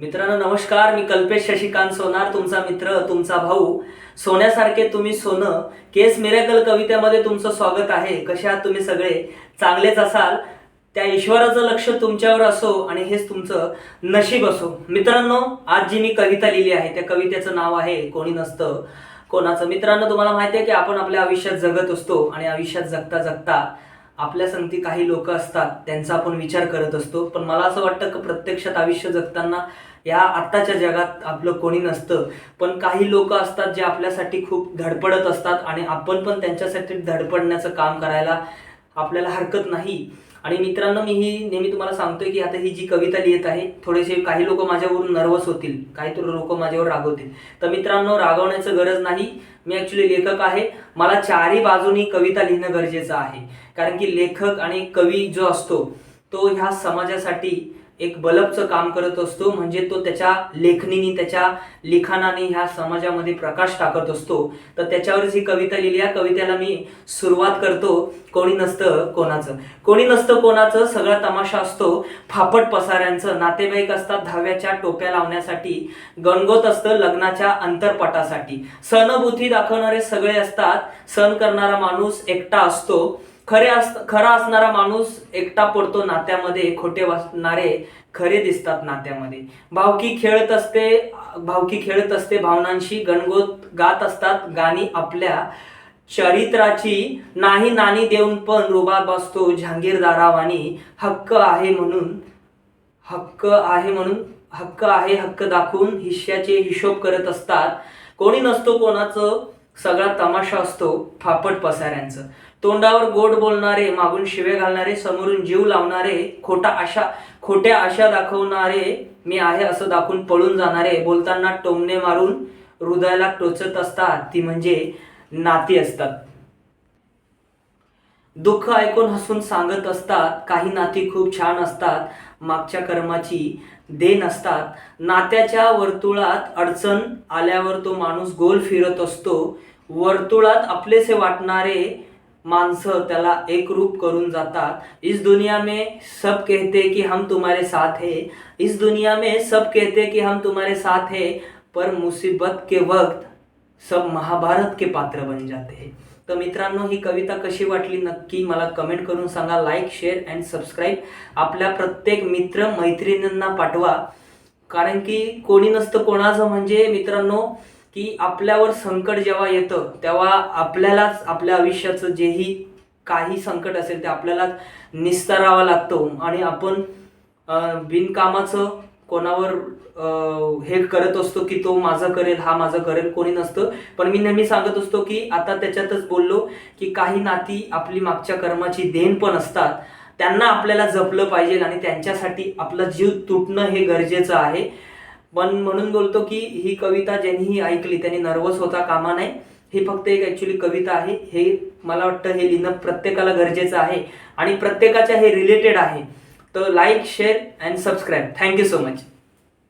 मित्रांनो नमस्कार. मी कल्पेश शशिकांत सोनार तुमचा मित्र तुमचा भाऊ. सोन्यासारखे तुम्ही सोनं केस मिरेकल कवितेमध्ये तुमचं स्वागत आहे. कसे आहात तुम्ही सगळे? चांगलेच असाल? त्या ईश्वराचं लक्ष तुमच्यावर असो आणि हेच तुमचं नशीब असो. मित्रांनो आज जी मी कविता लिहिली आहे त्या कवितेचं नाव आहे कोणी नसतं. कोणाचं? मित्रांनो तुम्हाला माहिती आहे की आपण आपल्या आयुष्यात जगत असतो आणि आयुष्यात जगता जगता आपल्या संगती काही लोक असतात त्यांचा आपण विचार करत असतो. पण मला असं वाटतं की प्रत्यक्षात आयुष्य जगताना या आत्ताच्या जगात आपलं कोणी नसतं. पण काही लोक असतात जे आपल्यासाठी खूप धडपडत असतात आणि आपण पण त्यांच्यासाठी धडपडण्याचं काम करायला आपल्याला हरकत नाही. आणि मित्रांनो मी ही नेहमी तुम्हाला सांगतोय की आता ही जी कविता लिहित आहे थोडेसे काही लोक माझ्यावरून नर्वस होतील. काही लोक माझ्यावर रागवतील. तर मित्रांनो रागवण्याचं गरज नाही. मी ॲक्च्युली लेखक आहे. मला चारही बाजूनी कविता लिहिणं गरजेचं आहे. कारण की लेखक आणि कवी जो असतो तो ह्या समाजासाठी एक बल्बचं काम करत असतो म्हणजे तो त्याच्या लेखणीने त्याच्या लिखाणाने ह्या समाजामध्ये प्रकाश टाकत असतो. तर त्याच्यावरच ही कविता लिहिली. या कवितेला मी सुरुवात करतो. कोणी नसतं कोणाचं. कोणी नसतं कोणाचं सगळा तमाशा असतो. फापट पसाऱ्यांचं. नातेवाईक असतात दहाव्याच्या टोप्या लावण्यासाठी. गणगोत असतं लग्नाच्या अंतरपटासाठी. सणभूती दाखवणारे सगळे असतात. सण करणारा माणूस एकटा असतो. खरे अस खरा असणारा माणूस एकटा पडतो नात्यामध्ये खोटे वाचणारे खरे दिसतात नात्यामध्ये. भावकी खेळत असते भावकी खेळत असते भावनांशी गणगोत गात असतात गाणी आपल्या चरित्राची नाही नाणी देऊन पण रुबाब असतो जहांगीरदारावानी हक्क आहे म्हणून हक्क आहे म्हणून हक्क आहे हक्क दाखवून हिश्याचे हिशोब करत असतात. कोणी नसतो कोणाचं सगळा तमाशा असतो फापट पसाऱ्यांचं. तोंडावर गोड बोलणारे मागून शिवे घालणारे समोरून जीव लावणारे खोटा आशा खोट्या आशा दाखवणारे मी आहे असं दाखवून पळून जाणारे. बोलताना टोमणे मारून हृदयाला टोचत असतात. ती म्हणजे नाती असतात. दुःख ऐकून हसून सांगत असतात. काही नाती खूप छान असतात. मागच्या कर्माची देण असतात. नात्याच्या वर्तुळात अडचण आल्यावर तो माणूस गोल फिरत असतो. वर्तुळात आपलेसे वाटणारे माणसं त्याला एक रूप करून जातात. इस दुनिया में सब कहते कि हम तुम्हारे साथ है. इस दुनिया में सब कहते कि हम तुम्हारे साथ है पर मुसीबत के वक्त सब महाभारत के पात्र बन जाते हैं. तर मित्रांनो ही कविता कशी वाटली नक्की मला कमेंट करून सांगा. लाईक शेअर अँड सबस्क्राईब आपल्या प्रत्येक मित्र मैत्रिणींना पाठवा. कारण की कोणी नसतं कोणाचं म्हणजे मित्रांनो की आपल्यावर संकट जेव्हा येतं तेव्हा आपल्यालाच आपल्या आयुष्याचं जेही काही संकट असेल ते आपल्यालाच निस्तारावा लागतो. आणि आपण बिनकामाचं कोणावर हे करत असतो की तो माझं करेल हा माझं करेल कोणी नसतं. पण मी नेहमी सांगत असतो की आता त्याच्यातच बोललो की काही नाती आपली मागच्या कर्माची देण पण असतात. त्यांना आपल्याला जपलं पाहिजे आणि त्यांच्यासाठी आपला जीव तुटणं हे गरजेचं आहे. पण म्हणून बोलतो की ही कविता ज्यांनीही ऐकली त्यांनी नर्वस होता कामा नाही ही फक्त एक ॲक्च्युली कविता आहे. हे मला वाटतं हे लिहिणं प्रत्येकाला गरजेचं आहे आणि प्रत्येकाच्या हे रिलेटेड आहे. तर like share and subscribe thank you so much